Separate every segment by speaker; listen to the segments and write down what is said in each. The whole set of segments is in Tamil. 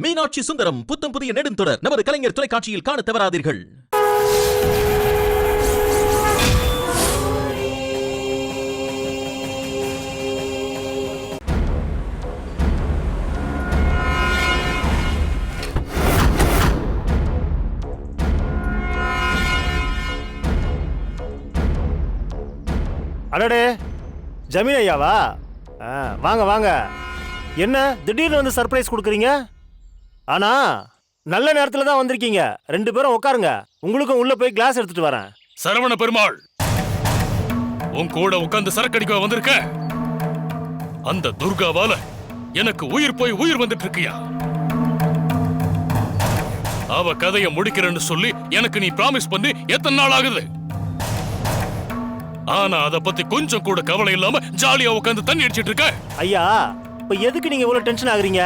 Speaker 1: மீனாட்சி சுந்தரம் புத்தம் புதிய நெடுந்தொடர். நமது கலைஞர் தொலைக்காட்சியில் காணத் தவறாதீர்கள்.
Speaker 2: அடடே ஜமீன் ஐயாவா? ஆ, வாங்க வாங்க. என்ன திடீர்னு வந்து சர்ப்ரைஸ் கொடுக்குறீங்க? ஆனா நல்ல நேரத்துல தான் வந்திருக்கீங்க. ரெண்டு பேரும் உட்காருங்க உங்களுக்கும் உள்ள போய் கிளாஸ் எடுத்துட்டு வரேன்.
Speaker 3: சரவண பெருமாள் உன் கூட உட்கார்ந்து சரக்கடிக்க வந்திருக்க? அந்த துர்காவால எனக்கு உயிர் போய் உயிர் வந்துட்டு இருக்கியா அவ கதைய முடிக்கிறேன்னு சொல்லி எனக்கு நீ ப்ராமிஸ் பண்ணி எத்தனை நாள் ஆகுது? ஆனா அத பத்தி கொஞ்சம் கூட கவலை இல்லாம ஜாலியா உட்கார்ந்து தண்ணி அடிச்சிட்டு இருக்க
Speaker 2: ஐயா இப்ப எதுக்கு நீங்க இவ்வளவு டென்ஷன் ஆகுறீங்க?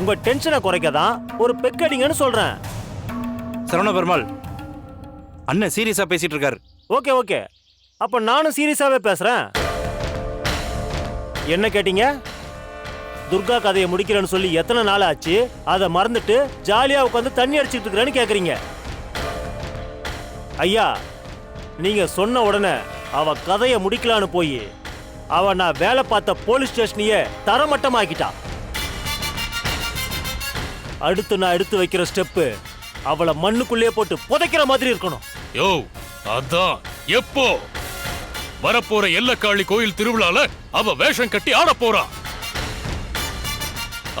Speaker 2: உங்க டென்ஷனை குறைக்க தான் ஒரு பெக்கடிங்கன்னு சொல்றேன்.
Speaker 4: சரவண பெருமாள் அண்ணன் சீரியஸா பேசிட்டு இருக்காரு
Speaker 2: ஓகே ஓகே. அப்ப நானும் சீரியஸாவே பேசுறேன். என்ன கேட்டீங்க? துர்கா கதையை முடிக்கிறேன்னு சொல்லி எத்தனை நாள் ஆச்சு? அதை மறந்துட்டு ஜாலியா உட்காந்து தண்ணி அடிச்சிட்டு இருக்கிறேன்னு கேக்குறீங்க. ஐயா நீங்க சொன்ன உடனே அவ கதையை முடிக்கலான்னு போய் அவ நான் வேலை பார்த்த போலீஸ் ஸ்டேஷனையே தரமட்டமாக்கிட்டா. அடுத்து நான் எடுத்து வைக்கிற ஸ்டெப்பு அவளை மண்ணுக்குள்ளேயே போட்டு புதைக்கிற மாதிரி இருக்கணும்.
Speaker 3: யோ அதான் எப்போ? வரப்போற எல்லக்காளி கோயில் திருவிழால அவ வேஷம் கட்டி ஆட போறா.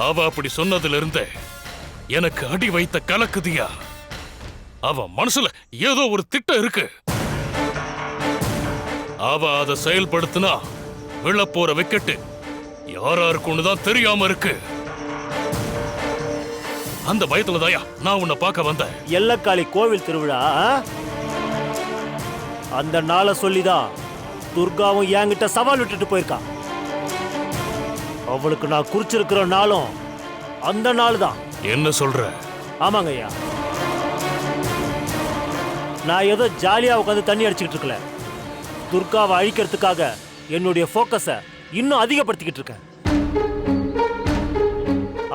Speaker 3: அவ அப்படி சொன்னதுல இருந்தே எனக்கு அடி வைத்த கலக்குதியா? அவ மனசுல ஏதோ ஒரு திட்டம் இருக்கு. அவ அதை செயல்படுத்தினா விழப்போற விக்கெட்டு யாரா இருக்கும்னு தான் தெரியாம இருக்கு. அந்த பயத்துல தாயா நான் உன்னை பார்க்க வந்தேன்.
Speaker 2: எல்லக்காளி கோவில் திருவிழா? அந்த நாளை சொல்லிதான் துர்காவும் என்கிட்ட சவால் விட்டுட்டு போயிருக்கா. அவளுக்கு நான் குறிச்சிருக்கிற நாளும் அந்த நாள் தான்
Speaker 3: என்ன சொல்ற?
Speaker 2: ஆமாங்க ஐயா. நான் ஏதோ ஜாலியா உட்காந்து தண்ணி அடிச்சுக்கிட்டு இருக்கல. துர்காவை அழிக்கிறதுக்காக என்னுடைய ஃபோக்கஸை இன்னும் அதிகப்படுத்திக்கிட்டு இருக்கேன்.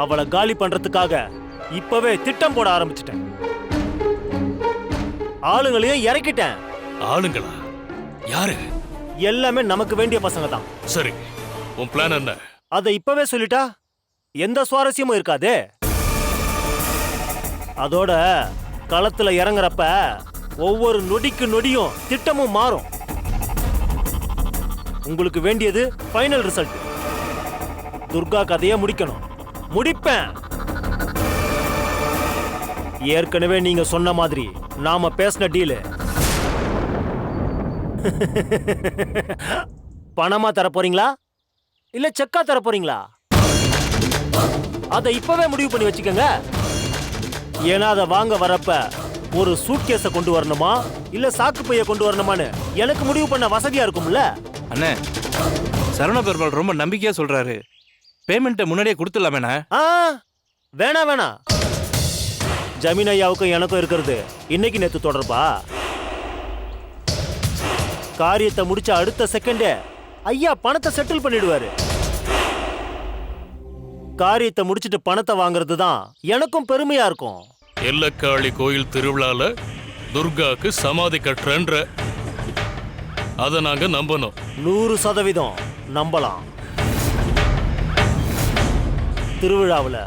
Speaker 2: அவளை காலி பண்றதுக்காக இப்பவே திட்டம் போட ஆரம்பிச்சிட்டேன். ஆளுங்களையும் இறக்கிட்டேன்.
Speaker 3: ஆளுங்களா? யாரு?
Speaker 2: எல்லாமே நமக்கு வேண்டிய பசங்க தான்.
Speaker 3: சரி உன் பிளான் என்ன?
Speaker 2: அதை இப்பவே சொல்லிட்டா எந்த சுவாரஸ்யமும் இருக்காதே. அதோட களத்துல இறங்குறப்ப ஒவ்வொரு நொடிக்கு நொடியும் திட்டமும் மாறும். உங்களுக்கு வேண்டியது ஃபைனல் ரிசல்ட் துர்கா கதையை முடிக்கணும். முடிப்பேன். ஏற்கனவே நீங்க சொன்ன மாதிரி நாம பேசின டீலு பணமா தர போறீங்களா? இல்ல செக்கா தர போறீங்களா? அதை இப்பவே முடிவு பண்ணி வச்சுக்கோங்க. ஏன்னா அதை வாங்க வரப்ப ஒரு சூட்கேஸ கொண்டு வரணுமா? இல்ல சாக்கு பைய கொண்டு வரணுமான்னு எனக்கு முடிவு பண்ண வசதியா இருக்கும்ல?
Speaker 4: அண்ணே சரவண பெருமாள் ரொம்ப நம்பிக்கையா சொல்றாரு. பேமெண்ட்டை முன்னாடியே கொடுத்துடலாமேண்ணா.
Speaker 2: ஆ வேணா வேணா ஜமீன் ஐயாவுக்கும் எனக்கும் இருக்கிறது. இன்னைக்கு நேத்து தொடர்பா? காரியத்தை முடிச்ச அடுத்த செகண்டே ஐயா பணத்தை செட்டில் பண்ணிடுவாரு. காரியத்தை முடிச்சிட்டு பணத்தை வாங்குறது தான் எனக்கும் பெருமையா இருக்கும்.
Speaker 3: எல்லக்காளி கோயில் திருவிழால துர்காக்கு சமாதி கட்டுறன்ற. அத நாங்க நம்பணும்.
Speaker 2: நூறு சதவீதம் நம்பலாம். திருவிழாவுல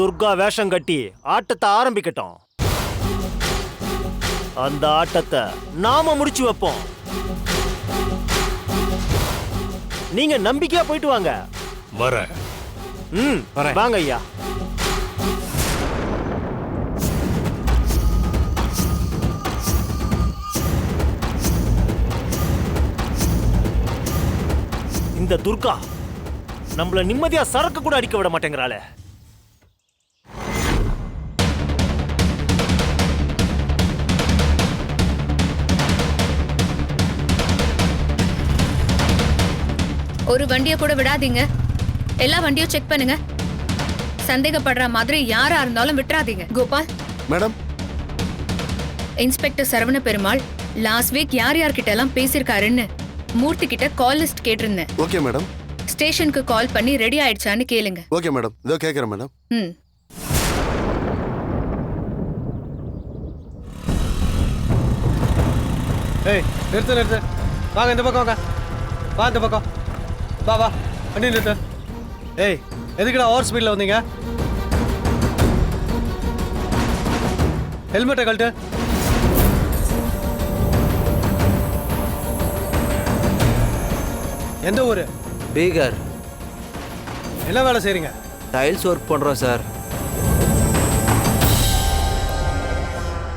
Speaker 2: துர்கா வேஷம் கட்டி ஆட்டத்தை ஆரம்பிக்கட்டும். அந்த ஆட்டத்தை நாம முடிச்சு வைப்போம். நீங்க நம்பிக்கையா போயிட்டு வாங்க.
Speaker 3: வர.
Speaker 2: ம். வாங்க ஐயா. இந்த துர்கா நம்மள நிம்மதியா சரக்கு கூட அடிக்க விட மாட்டேங்கிறாளே.
Speaker 5: ஒரு வண்டியை கூட விடாதீங்க. எல்லா வண்டியும் செக் பண்ணுங்க. சந்தேகப்படுற மாதிரி யாரா இருந்தாலும் விட்டுறாதீங்க. Gopal.
Speaker 6: Madam.
Speaker 5: Inspector Saravana Perumal last week யார் யார்கிட்ட எல்லாம் பேசியிருக்காருன்னு மூர்த்தி கிட்ட கால் லிஸ்ட் கேட்டிருந்தேன்.
Speaker 6: Okay madam.
Speaker 5: ஸ்டேஷனுக்கு கால் பண்ணி ரெடி ஆயிடுச்சான்னு கேளுங்க.
Speaker 6: Okay madam. இதோ கேட்குறேன் மேடம்.
Speaker 5: ம்.
Speaker 7: ஏய் நிறுத்து நிறுத்து. வாங்க இந்த பக்கம் வாங்க. வா இந்த பக்கம். வா வா. வண்டி நிறுத்து. ஏய் எதுக்குடா ஓவர் ஸ்பீடில் வந்தீங்க? ஹெல்மெட்டை கழட்டு. எந்த ஊர்?
Speaker 8: பீகர்.
Speaker 7: என்ன வேலை செய்றீங்க?
Speaker 8: டைல்ஸ் ஒர்க் பண்ணுறோம் சார்.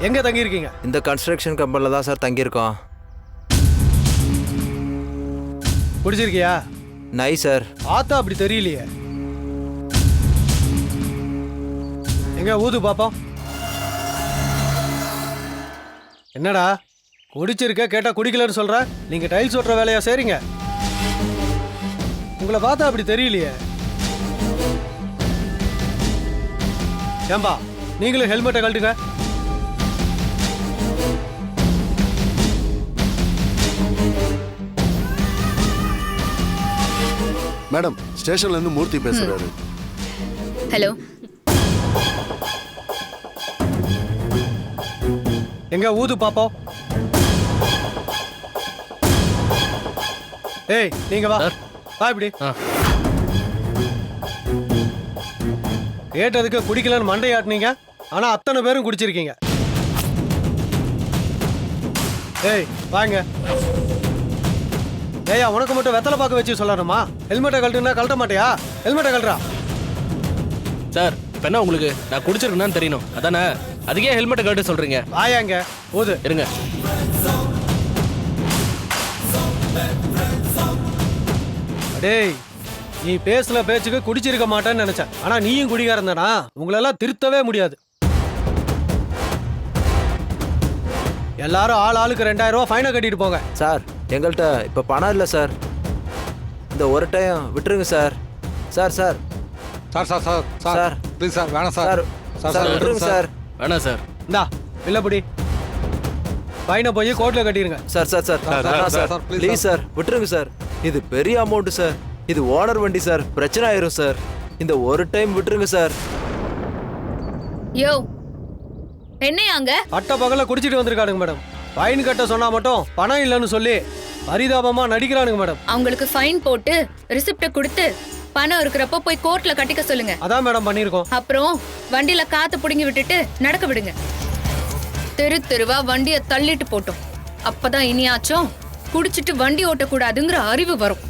Speaker 7: எங்கே தங்கியிருக்கீங்க?
Speaker 8: இந்த கன்ஸ்ட்ரக்ஷன் கம்பெனியில் தான் சார் தங்கியிருக்கோம்.
Speaker 7: பிடிச்சிருக்கியா
Speaker 8: நை சார்
Speaker 7: ஆத்தா அப்படி தெரியலையே. எங்க ஊது பாப்போம் என்னடா குடிச்சிருக்க கேட்டா குடிக்கலன்னு சொல்ற? நீங்க டைல்ஸ் ஓட்டுற வேலையா செய்றீங்க? உங்களை பார்த்தா அப்படி தெரியலையே. ஏம்பா நீங்களும் ஹெல்மெட்டை கழட்டுங்க.
Speaker 6: மேடம் ஸ்டேஷன்ல இருந்து மூர்த்தி பேசுறாரு.
Speaker 5: ஹலோ.
Speaker 7: எங்க ஊது பாப்போம். ஏய் நீங்க வா.
Speaker 3: சார்.
Speaker 7: வா இப்படி.
Speaker 3: ஆ.
Speaker 7: கேட்டதுக்கு குடிக்கலன்னு மண்டையாட்டினீங்க. ஆனா அத்தனை பேரும் குடிச்சிருக்கீங்க. ஏய் வாங்க. ஏய்யா உனக்கு மட்டும் வெத்தலை பார்க்க வச்சு சொல்லணுமா? ஹெல்மெட்டை கழட்டுனா கழட்ட மாட்டியா? ஹெல்மெட்டை கழட்டுறா.
Speaker 9: சார் இப்ப என்ன உங்களுக்கு நான் குடிச்சிருக்கேன்னு தெரியணும். அதானே? அதுக்கே ஹெல்மெட்டை கழட்ட சொல்றீங்க.
Speaker 7: வாயாங்க ஊது
Speaker 9: இருங்க.
Speaker 7: டேய் நீ பேசுன பேச்சுக்கு குடிச்சிருக்க மாட்டேன்னு நினைச்சேன். ஆனா நீயும் குடிகாரன் தானா? உங்களெல்லாம் திருத்தவே முடியாது. எல்லாரும் ஆள் ஆளுக்கு ரெண்டாயிரம் ரூபாய் ஃபைனை கட்டிட்டு போங்க.
Speaker 8: சார் எங்கள்கிட்ட இப்போ பணம் இல்லை சார். இந்த ஒரு டைம் விட்டுருங்க sir. Sir sir.
Speaker 10: Sir sir sir sir. Please sir வேணாம் சார்.
Speaker 8: சார்
Speaker 10: சார்
Speaker 8: விட்டுருங்க சார்.
Speaker 9: வேணாம் சார்.
Speaker 7: இந்தா இல்லைப்படி பையனை போய் கோர்ட்டில் கட்டிடுங்க.
Speaker 8: Sir sir sir.
Speaker 10: Sir
Speaker 8: please sir. விட்டுருங்க சார். இது பெரிய அமௌண்ட்டு சார். இது ஓனர் வண்டி சார். பிரச்சனை ஆயிரும் சார். இந்த ஒரு டைம் விட்டுருங்க சார்.
Speaker 5: யோ என்னையாங்க
Speaker 7: அட்டை பகல குடிச்சிட்டு வந்திருக்கானுங்க மேடம். ஃபைன் கட்ட சொன்னா மட்டும் பணம் இல்லைன்னு சொல்லி பரிதாபமா நடிக்கிறானுங்க மேடம்.
Speaker 5: அவங்களுக்கு ஃபைன் போட்டு ரிசிப்ட கொடுத்து பணம் இருக்கிறப்ப போய் கோர்ட்ல கட்டிக்க சொல்லுங்க.
Speaker 7: அதான் மேடம் பண்ணியிருக்கோம்.
Speaker 5: அப்புறம் வண்டியில காத்து புடுங்கி விட்டுட்டு நடக்க விடுங்க. தெரு தெருவா வண்டிய தள்ளிட்டு போட்டோம். அப்பதான் இனியாச்சும் குடிச்சிட்டு வண்டி ஓட்டக்கூடாதுங்கிற அறிவு வரும்.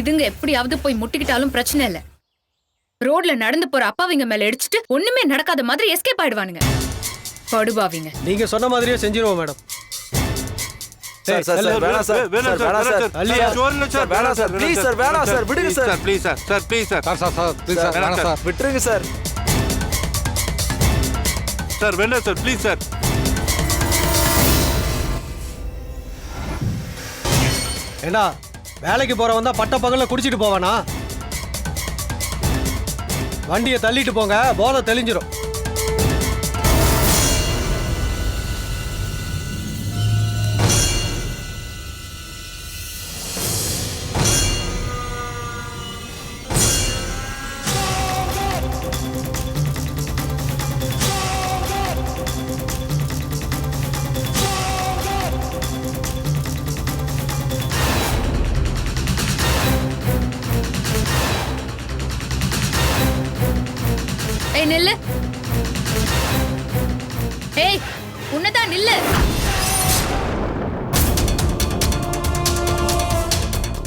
Speaker 5: இதுங்க எப்படியாவது போய் முட்டிக்கிட்டாலும் பிரச்சனை இல்ல. ரோட்ல நடந்து போற அப்பாவிங்க மேல இடிச்சிட்டு ஒண்ணுமே நடக்காத மாதிரி எஸ்கேப் ஆயிடுவானுங்க. படுபாவிங்க.
Speaker 7: நீங்க சொன்ன மாதிரியே செஞ்சிருவோம் மேடம்.
Speaker 8: சார் சார் சார் வேணாம் சார். வேணாம் சார் வேணாம் சார்.
Speaker 7: அல்லியா
Speaker 8: சார் வேணாம் சார். ப்ளீஸ் சார் வேணாம் சார் விடுங்க sir
Speaker 10: please sir. Sir please sir sir. Sir. Sir please sir. வேணாம் சார்.
Speaker 8: விட்டுருங்க சார்.
Speaker 10: சார் வேணாம் சார் ப்ளீஸ் சார்.
Speaker 7: ஏண்டா வேலைக்கு போறவன் தான் பட்ட பகல்ல குடிச்சிட்டு போவானா? வண்டியை தள்ளிட்டு போங்க போதை
Speaker 5: தெளிஞ்சிடும் நில்லு. ஏய் உன்னதான் நில்லு.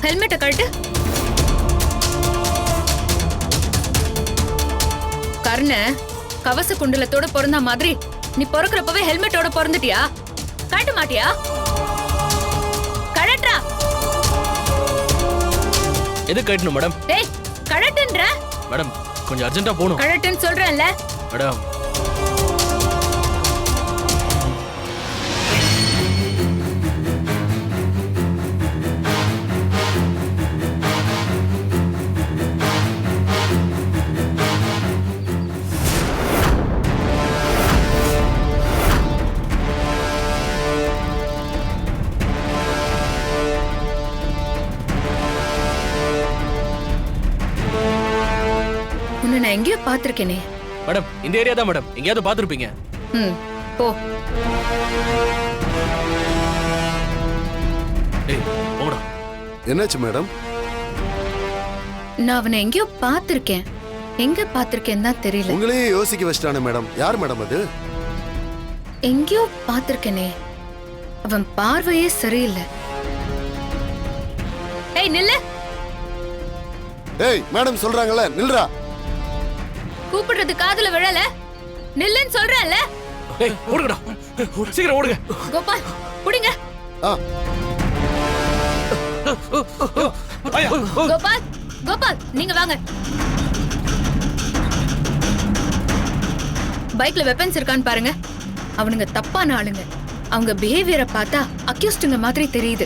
Speaker 5: ஹெல்மெட்டை கழட்டு. கர்ண கவச குண்டலத்தோட பிறந்த மாதிரி நீ பிறக்கிறப்பவே ஹெல்மெட்டோட பிறந்துட்டியா? கழட்ட மாட்டியா? கழட்டா
Speaker 9: எது கட்டணும் மேடம்?
Speaker 5: டேய் கழட்டுன்ற.
Speaker 9: மேடம் கொஞ்சம் அர்ஜென்ட்டா போகணும்.
Speaker 5: கழட்டுன்னு சொல்றேன்ல.
Speaker 9: மேடம்
Speaker 5: எங்கேயோ பாத்திருக்கேனே
Speaker 9: மேடம் இந்த ஏரியா தான் மேடம். எங்கேயாவது பார்த்துருப்பீங்க.
Speaker 5: ம் போ.
Speaker 9: ஏய் போடா
Speaker 6: என்னாச்சு மேடம்?
Speaker 5: நான் அவனை எங்கேயோ பாத்திருக்கேன் எங்க பாத்திருக்கேன்னு தான் தெரியல.
Speaker 6: உங்களையே யோசிக்க வச்சிட்டானே மேடம். யார் மேடம் அது?
Speaker 5: எங்கேயோ பாத்திருக்கேனே அவன் பார்வையே சரியில்லை. ஏய் நில்லு.
Speaker 6: ஏய் மேடம் சொல்றாங்கல்ல நில்றா.
Speaker 5: கூப்பிடுறது காதுல விழல. நில்லுன்னு சொல்றேன்ல.
Speaker 9: ஏய் ஓடுங்கடா. சீக்கிரம் ஓடுங்க.
Speaker 5: கோபால் புடிங்க
Speaker 6: ஆ.
Speaker 5: கோபால் கோபால் நீங்க வாங்க. பைக்ல வெப்பன்ஸ் இருக்கான்னு பாருங்க. அவனுங்க தப்பான ஆளுங்க. அவங்க பிஹேவியரை பார்த்தா அக்யூஸ்டுங்க மாதிரி தெரியுது.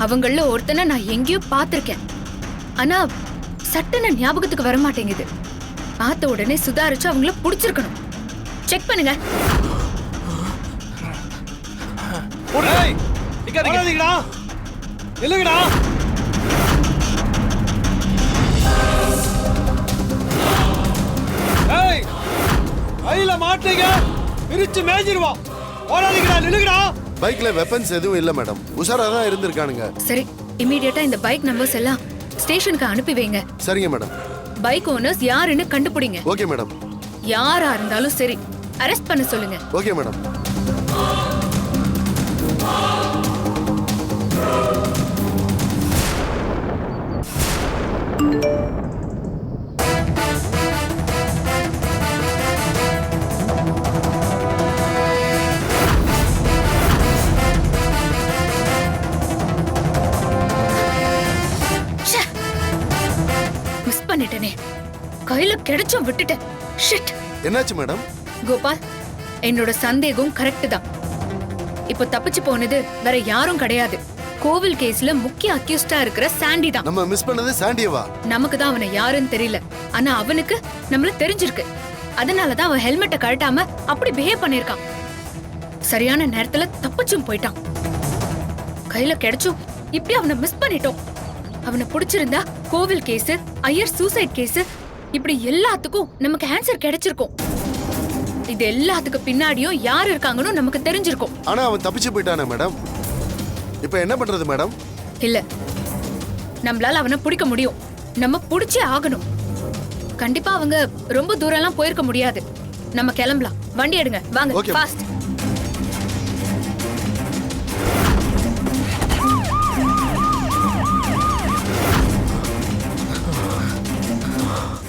Speaker 5: அவங்கள ஒருத்தனை நான் எங்கேயோ பார்த்திருக்கேன். ஆனா சட்டுன்னு ஞாபகத்துக்கு வர மாட்டேங்குது பார்த்த உடனே சுதாரிச்சு அவங்கள புடிச்சிருக்கணும். செக் பண்ணுங்க.
Speaker 7: இல்லைங்கடா ஏய் கையில மாட்டீங்க. பிரிச்சு மேய்ஞ்சிருவோம் ஓடாதீங்கடா நில்லுங்கடா.
Speaker 6: பைக்ல வெப்பன்ஸ் எதுவும் இல்ல மேடம் உஷாரா தான் இருந்திருக்கானுங்க.
Speaker 5: சரி இமீடியட்டா இந்த பைக் நம்பர்ஸ் எல்லாம் ஸ்டேஷனுக்கு அனுப்பி வைங்க.
Speaker 6: சரிங்க மேடம்
Speaker 5: பைக் ஓனர்ஸ் யாருன்னு கண்டுபிடிங்க.
Speaker 6: Okay madam.
Speaker 5: யாரா இருந்தாலும் சரி அரெஸ்ட் பண்ண சொல்லுங்க.
Speaker 6: Okay madam.
Speaker 5: மிஸ் பண்ணிட்டேனே. கையில கிடைச்சும் விட்டுட்டேன். ஷிட்
Speaker 6: என்னாச்சு மேடம்?
Speaker 5: கோபால் என்னோட சந்தேகம் கரெக்ட் தான். இப்போ தப்பிச்சு போனது வேற யாரும் கிடையாது. கோவில் கேஸ்ல முக்கிய அக்யூஸ்டா இருக்கிற சாண்டி தான்.
Speaker 6: நம்ம மிஸ் பண்ணது சாண்டியவா
Speaker 5: நமக்கு தான் அவனை யாருன்னு தெரியல. ஆனா அவனுக்கு நம்மள தெரிஞ்சிருக்கு. அதனால தான் அவன் ஹெல்மெட்டை கழட்டாம அப்படி பிஹேவ் பண்ணிருக்கான் சரியான நேரத்துல தப்பிச்சும் போயிட்டான். கையில கிடைச்சும் இப்படி அவனை மிஸ் பண்ணிட்டோம். அவனை பிடிச்சிருந்தா கோவில் கேஸ் ஐயர் சூசைட் கேஸ் இப்படி எல்லாத்துக்கும் நமக்கு ஆன்சர் கிடைச்சிருக்கும். இது எல்லாத்துக்கு பின்னாடியும் யார் இருக்காங்கன்னு நமக்கு தெரிஞ்சிருக்கும்.
Speaker 6: ஆனா அவன் தப்பிச்சு போயிட்டானே மேடம். இப்போ என்ன பண்றது மேடம்?
Speaker 5: இல்ல. நம்மளால அவனை பிடிக்க முடியும். நம்ம பிடிச்சே ஆகணும். கண்டிப்பா அவங்க ரொம்ப தூரம்லாம் போயிருக்க முடியாது. நம்ம கிளம்பலாம். வண்டி எடுங்க. வாங்க. ஃபாஸ்ட்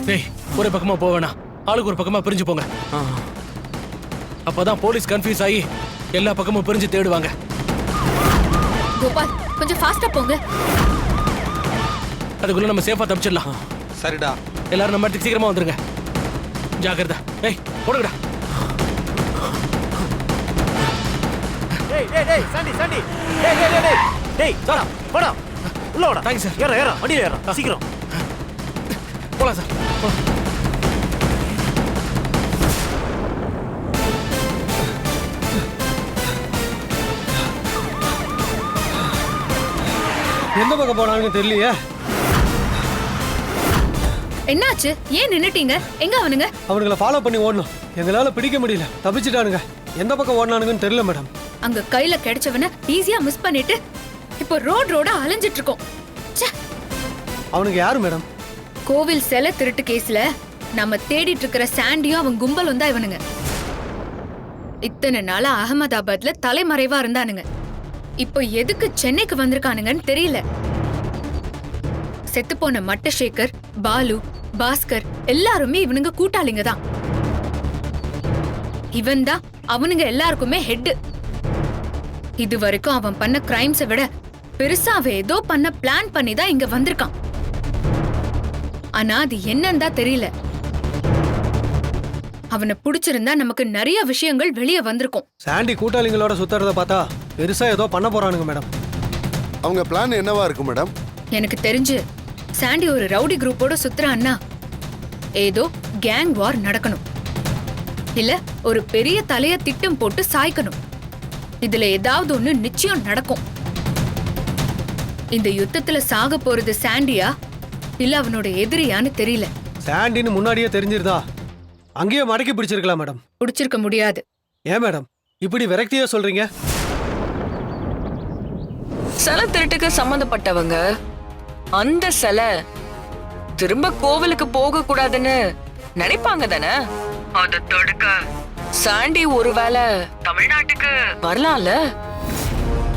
Speaker 9: டேய் ஒரே பக்கமா போக வேணாம். ஆளுக்கு ஒரு பக்கமா பிரிஞ்சு போங்க. அப்பதான் போலீஸ் கன்ஃபியூஸ் ஆகி எல்லா பக்கமும் பிரிஞ்சு தேடுவாங்க.
Speaker 5: கோபால் கொஞ்சம் ஃபாஸ்டா போங்க.
Speaker 9: அதுக்குள்ள நம்ம சேஃபா தப்பிச்சிடலாம்.
Speaker 10: சரிடா.
Speaker 9: எல்லாரும் நம்ம இடத்துக்கு சீக்கிரமா வந்துருங்க. ஜாக்கிரதை. ஏய் போடுங்கடா.
Speaker 2: டேய் டேய் டேய் சாண்டி சாண்டி. டேய் டேய் டேய் டேய் டேய் வாடா வாடா உள்ள வாடா.
Speaker 9: Thanks, sir.
Speaker 2: ஏற ஏற வண்டியில ஏற. சீக்கிரம்.
Speaker 9: போலாம் சார்.
Speaker 7: எந்த பக்கம் போனாங்கன்னு தெரியலையே.
Speaker 5: என்னாச்சு? ஏன் நின்னுட்டீங்க? எங்க அவனுங்க?
Speaker 7: அவனுங்கள ஃபாலோ பண்ணி ஓடணும். எங்களால பிடிக்க முடியல. தப்பிச்சிட்டானுங்க. எந்த பக்கம் ஓடினானுங்கன்னு தெரியல மேடம்
Speaker 5: அங்க கையில கிடைச்சவன ஈஸியா மிஸ் பண்ணிட்டு இப்போ ரோட் ரோடா அலைஞ்சிட்டு இருக்கோம். ச்சே.
Speaker 7: அவனுக்கு யாரு மேடம்
Speaker 5: கோவில் சிலை திருட்டு கேஸ்ல நம்ம தேடிட்டு இருக்கிற சாண்டியும் அவன் கும்பலும் தான் இவனுங்க. இத்தனை நாளா அகமதாபாத்ல தலைமறைவா இருந்தானுங்க. இப்போ எதுக்கு சென்னைக்கு வந்திருக்கானுங்கன்னு தெரியல. செத்துப்போன மட்டசேகர் பாலு பாஸ்கர் எல்லாருமே இவனுங்க கூட்டாளிங்க தான். இவன் தான் அவனுங்க எல்லாருக்குமே ஹெட் இது வரைக்கும் அவன் பண்ண கிரைம்ஸை விட பெருசா அவன் ஏதோ பண்ண பிளான் பண்ணி தான் இங்க வந்திருக்கான். ஆனா அது என்னன்னு தான் தெரியல. அவனை பிடிச்சிருந்தா நமக்கு நிறைய விஷயங்கள் வெளியே வந்திருக்கும்.
Speaker 7: சாண்டி கூட்டாளிங்களோட சுத்துறத பார்த்தா பெருசா ஏதோ பண்ண போறானுங்க மேடம்.
Speaker 6: அவங்க பிளான் என்னவா இருக்கும் மேடம்?
Speaker 5: எனக்கு தெரிஞ்சு சாண்டி ஒரு ரவுடி குரூப்போட சுத்துறான்னா ஏதோ கேங் வார் நடக்கணும். இல்ல ஒரு பெரிய தலைய திட்டம் போட்டு சாய்க்கணும். இதுல ஏதாவது ஒண்ணு நிச்சயம் நடக்கும். இந்த யுத்தத்துல சாக போறது சாண்டியா? இல்ல அவனோட எதிரியான்னு தெரியல.
Speaker 7: சாண்டின்னு முன்னாடியே தெரிஞ்சிருந்தா அங்கேயே மடக்கி பிடிச்சிருக்கலாம் மேடம்?
Speaker 5: பிடிச்சிருக்க முடியாது.
Speaker 7: ஏன் மேடம்? இப்படி விரக்தியா சொல்றீங்க?
Speaker 11: சிலை திருட்டுக்கு சம்மந்தப்பட்டவங்க அந்த சிலை திரும்ப கோவிலுக்கு போக கூடாதுன்னு நினைப்பாங்க தானே? அத தடுக்க. சாண்டி ஒருவேளை தமிழ்நாட்டுக்கு. வரலாம்ல?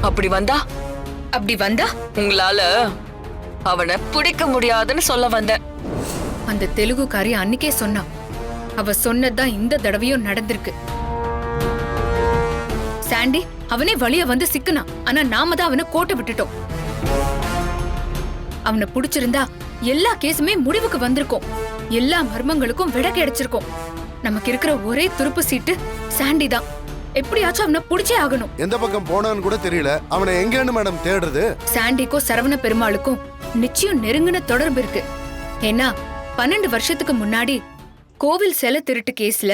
Speaker 11: அப்படி வந்தா?
Speaker 5: அப்படி வந்தா?
Speaker 11: உங்களால அவனை பிடிக்க முடியாதுன்னு சொல்ல வந்தேன்.
Speaker 5: அந்த தெலுங்குக்காரி அன்னைக்கே சொன்னா அவ சொன்னதுதான் இந்த தடவையும் நடந்திருக்கு. சாண்டி அவனே வழிய வந்து சிக்குனான். ஆனா நாம தான் அவனை கோட்டை விட்டுட்டோம். அவனை புடிச்சிருந்தா எல்லா கேஸுமே முடிவுக்கு வந்திருக்கும். எல்லா மர்மங்களுக்கும் விட கிடைச்சிருக்கும் நமக்கு இருக்கிற ஒரே துருப்பு சீட்டு சாண்டி தான் எப்படியாச்சும் அவனை புடிச்சே ஆகணும்.
Speaker 6: எந்த பக்கம் போனான்னு கூட தெரியல. அவனை எங்கேன்னு மேடம் தேடுறது?
Speaker 5: சாண்டிக்கும் சரவண பெருமாளுக்கும் நிச்சயம் நெருங்கின தொடர்பு இருக்கு. ஏன்னா பன்னெண்டு வருஷத்துக்கு முன்னாடி கோவில் சிலை திருட்டு கேஸ்ல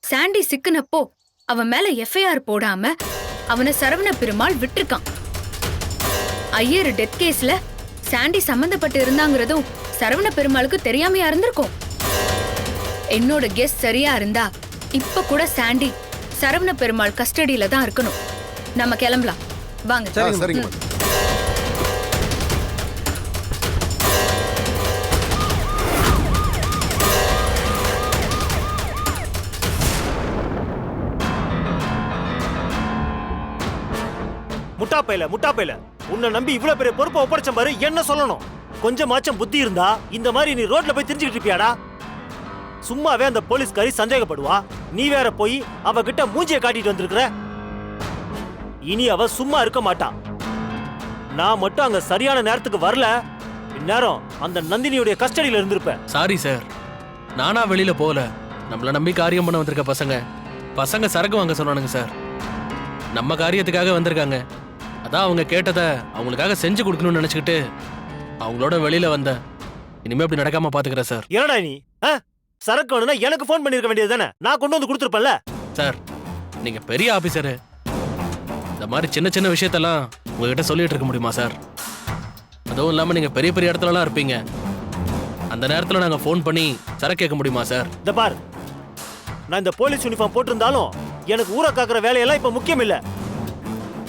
Speaker 5: சாண்டி சிக்குனப்போ அவன் மேல எஃப்ஐஆர் போடாம அவனை சரவண பெருமாள் விட்டிருக்கான். ஐயர் டெத் கேஸ்ல சாண்டி சம்பந்தப்பட்டு இருந்தாங்கிறதும் சரவண பெருமாளுக்கு தெரியாமையா இருந்திருக்கும். என்னோட கெஸ் சரியா இருந்தா இப்ப கூட சாண்டி சரவண பெருமாள் கஸ்டடியில தான் இருக்கணும். நம்ம கிளம்பலாம். வாங்க.
Speaker 6: சரிங்க
Speaker 2: முட்டா பையல முட்டா பையல உன்னை நம்பி இவ்வளவு பெரிய பொறுப்பை ஒப்படைச்ச பாரு என்ன சொல்லணும்? கொஞ்சமாச்சும் புத்தி இருந்தா இந்த மாதிரி நீ ரோட்ல போய் தெரிஞ்சுக்கிட்டு இருப்பியாடா? சும்மாவே அந்த போலீஸ்காரி சந்தேகப்படுவா. நீ வேற போய் அவகிட்ட மூஞ்சிய காட்டிட்டு வந்திருக்கிற? இனி அவ சும்மா இருக்க மாட்டா. நான் மட்டும் அங்க சரியான நேரத்துக்கு வரல. இந்நேரம் அந்த நந்தினியுடைய கஸ்டடியில இருந்திருப்பேன்.
Speaker 9: சாரி சார் நானா வெளியில போகல. நம்மள நம்பி காரியம் பண்ண வந்திருக்க பசங்க. பசங்க சரக்கு வாங்க சொன்னானுங்க சார் நம்ம காரியத்துக்காக வந்திருக்காங்க. அதான் அவங்க கேட்டதை அவங்களுக்காக செஞ்சு கொடுக்கணும்னு நினைச்சுக்கிட்டு அவங்களோட வெளியில வந்தேன். இனிமே அப்படி நடக்காம பாத்துக்கிறேன் சார்
Speaker 2: என்னடா நீ? ஆ? சரக்கு வேணும்னா எனக்கு ஃபோன் பண்ணிருக்க வேண்டியது தானே? நான் கொண்டு வந்து கொடுத்துருப்பேன்ல.
Speaker 9: சார் நீங்க பெரிய ஆபீசரு இந்த மாதிரி சின்ன சின்ன விஷயத்தெல்லாம் உங்ககிட்ட சொல்லிட்டு இருக்க முடியுமா சார்? அதுவும் இல்லாம நீங்க பெரிய பெரிய இடத்துலலாம் இருப்பீங்க. அந்த நேரத்துல நாங்க ஃபோன் பண்ணி சரக்கு கேட்க முடியுமா சார்?
Speaker 2: இந்த பார் நான் இந்த போலீஸ் யூனிஃபார்ம் போட்டிருந்தாலும் எனக்கு ஊரை காக்குற வேலையெல்லாம் இப்ப முக்கியம் இல்ல.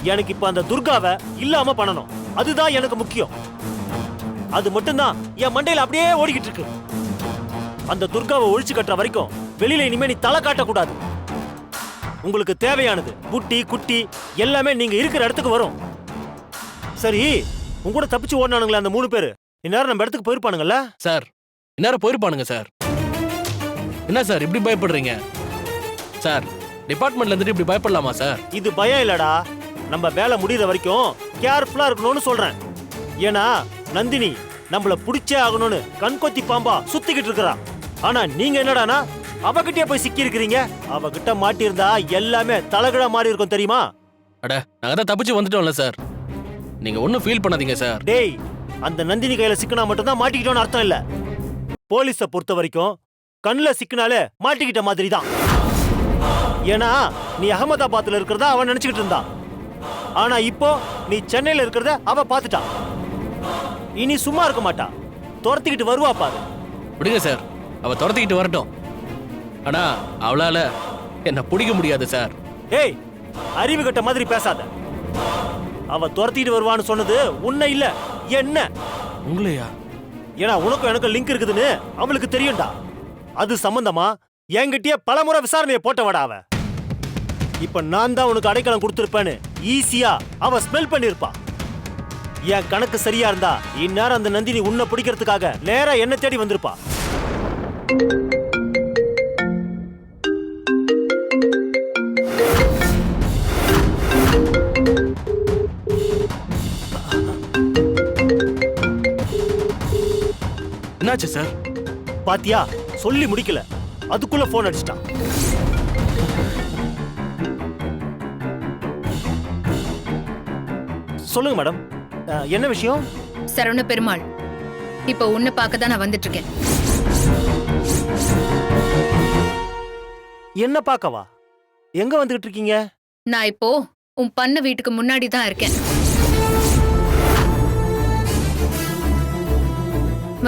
Speaker 2: எனக்கு இப்ப அந்த துர்காவை இல்லாம பண்ணணும். அதுதான் எனக்கு முக்கியம். அது மட்டும்தான் என் மண்டையில அப்படியே ஓடிக்கிட்டு இருக்கு. அந்த துர்காவை ஒழிச்சு கட்டுற வரைக்கும் வெளியில இனிமே நீ தலை காட்டக்கூடாது. உங்களுக்கு தேவையானது புட்டி குட்டி எல்லாமே நீங்க இருக்கிற இடத்துக்கு வரும். சரி உங்க கூட தப்பிச்சு ஓடினானுங்களே அந்த மூணு பேரு. இந்நேரம் நம்ம இடத்துக்கு போயிருப்பானுங்கல்ல?
Speaker 9: சார் இந்நேரம் போயிருப்பானுங்க சார். என்ன சார் இப்படி பயப்படுறீங்க? சார் டிபார்ட்மெண்ட்ல இருந்துட்டு இப்படி பயப்படலாமா சார்?
Speaker 2: இது பயம் இல்லடா. நம்ம வேலை முடியிற வரைக்கும் கேர்ஃபுல்லா இருக்கணும்னு சொல்றேன். ஏன்னா நந்தினி நம்மள புடிச்சே ஆகணும்னு கண்கொத்தி பாம்பா சுத்திக்கிட்டு இருக்கறா. ஆனா நீங்க என்னடானா? அவகிட்டயே போய் சிக்கி இருக்கிறீங்க அவகிட்ட மாட்டியிருந்தா எல்லாமே தலகிழ மாறி இருக்கும் தெரியுமா?
Speaker 9: அட நாங்க தான் தப்பிச்சு வந்துட்டோம்ல சார். நீங்க ஒன்றும் ஃபீல் பண்ணாதீங்க சார்.
Speaker 2: டேய் அந்த நந்தினி கையில சிக்கினா மட்டும்தான் மாட்டிக்கிட்டோம்னு அர்த்தம் இல்ல. போலீஸ பொறுத்த வரைக்கும் கண்ணுல சிக்கினாலே மாட்டிக்கிட்ட மாதிரி தான் ஏன்னா நீ அகமதாபாத்ல இருக்கிறதா அவன் நினைச்சுக்கிட்டு இருந்தான். ஆனா இப்போ நீ சென்னையில இருக்கிறத அவ பாத்துட்டா இனி சும்மா இருக்க மாட்டா. துரத்திக்கிட்டு வருவா பாரு.
Speaker 9: விடுங்க சார். அவ துரத்திக்கிட்டு வரட்டும். ஆனா அவளால என்ன பிடிக்க முடியாது சார்.
Speaker 2: ஏய் அறிவு கட்ட மாதிரி பேசாத. அவ துரத்திட்டு வருவான்னு சொன்னது உன்னை இல்ல என்ன?
Speaker 9: உங்களையா?
Speaker 2: ஏன்னா உனக்கும் எனக்கு லிங்க் இருக்குதுன்னு அவளுக்கு தெரியும்டா. அது சம்பந்தமா? என்கிட்டயே பலமுறை விசாரணையை போட்டவடா அவ. இப்ப நான் தான் உனக்கு அடைக்கலம் கொடுத்திருப்பேன்னு ஈஸியா அவ ஸ்மெல் பண்ணிருப்பா. என் கணக்கு சரியா இருந்தா இந்நேரம் அந்த நந்தினி உன்னை பிடிக்கிறதுக்காக நேரா என்ன தேடி வந்திருப்பா.
Speaker 9: என்னாச்சு சார்?
Speaker 2: பாத்தியா? சொல்லி முடிக்கல. அதுக்குள்ள போன் அடிச்சிட்டான் சொல்லுங்க மேடம். என்ன விஷயம்?
Speaker 5: சரவண பெருமாள். இப்ப உன்னை பார்க்க தான் நான் வந்துட்டு இருக்கேன்.
Speaker 2: என்ன பார்க்கவா? எங்க வந்துகிட்டு இருக்கீங்க
Speaker 5: நான் இப்போ உன் பண்ண வீட்டுக்கு முன்னாடி தான் இருக்கேன்.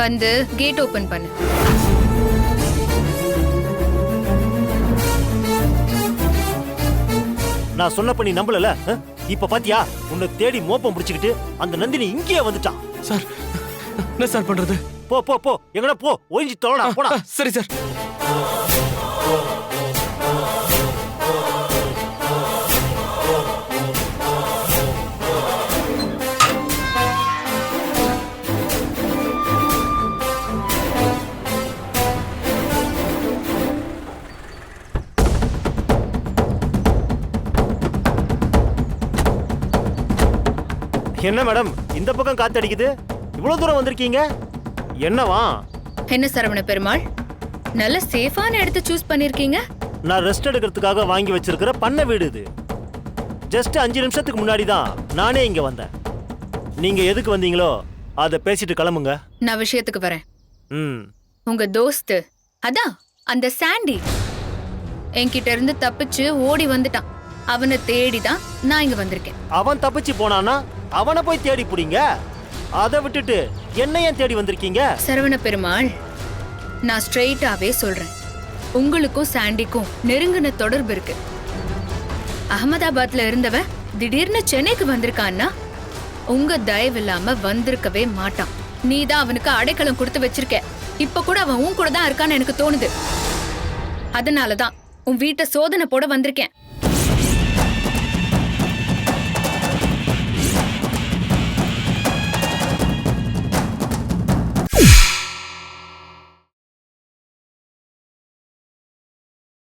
Speaker 5: வந்து கேட் ஓபன் பண்ணு.
Speaker 2: நான் சொன்னப்ப நீ நம்பலல? இப்ப பாத்தியா? உன்னை தேடி மோப்பம் முடிச்சுக்கிட்டு அந்த நந்தினி இங்கேயே வந்துட்டான்
Speaker 9: சார் என்ன சார் பண்றது?
Speaker 2: போ போ போ. எங்கடா போ? ஒழிஞ்சு தொலைடா போடா.
Speaker 9: சரி சார்.
Speaker 2: என்ன மேடம்? இந்த பக்கம் காத்தடிக்குது? இவ்வளவு தூரம் வந்திருக்கீங்க? என்னவா?
Speaker 5: என்ன சரவண பெருமாள்? நல்ல சேஃபான இடத்த சூஸ் பண்ணிருக்கீங்க.
Speaker 2: நான் ரெஸ்ட் எடுக்கிறதுக்காக வாங்கி வச்சிருக்கிற பண்ண வீடு இது. ஜஸ்ட் அஞ்சு நிமிஷத்துக்கு முன்னாடி தான் நானே இங்க வந்தேன். நீங்க எதுக்கு வந்தீங்களோ அதை பேசிட்டு கிளம்புங்க.
Speaker 5: நான் விஷயத்துக்கு வரேன்.
Speaker 2: ம்.
Speaker 5: உங்க தோஸ்து அதான் அந்த சாண்டி. என்கிட்ட இருந்து தப்பிச்சு ஓடி வந்துட்டான். அவனை தேடி தான் நான் இங்க வந்திருக்கேன்.
Speaker 2: அவன் தப்பிச்சு போனானா அவனை போய் தேடி புடிங்க. அதை விட்டுட்டு என்ன ஏன் தேடி வந்திருக்கீங்க?
Speaker 5: சரவண பெருமாள் நான் ஸ்ட்ரெயிட்டாவே சொல்றேன். உங்களுக்கும் சாண்டிக்கும் நெருங்கின தொடர்பு இருக்கு. அகமதாபாத்ல இருந்தவன் திடீர்னு சென்னைக்கு வந்திருக்கான்னா உங்க தயவு இல்லாம வந்திருக்கவே மாட்டான். நீ தான் அவனுக்கு அடைக்கலம் கொடுத்து வச்சிருக்க. இப்ப கூட அவன் உன் கூட தான் இருக்கான்னு எனக்கு தோணுது. அதனாலதான் உன் வீட்டை சோதனை போட வந்திருக்கேன்.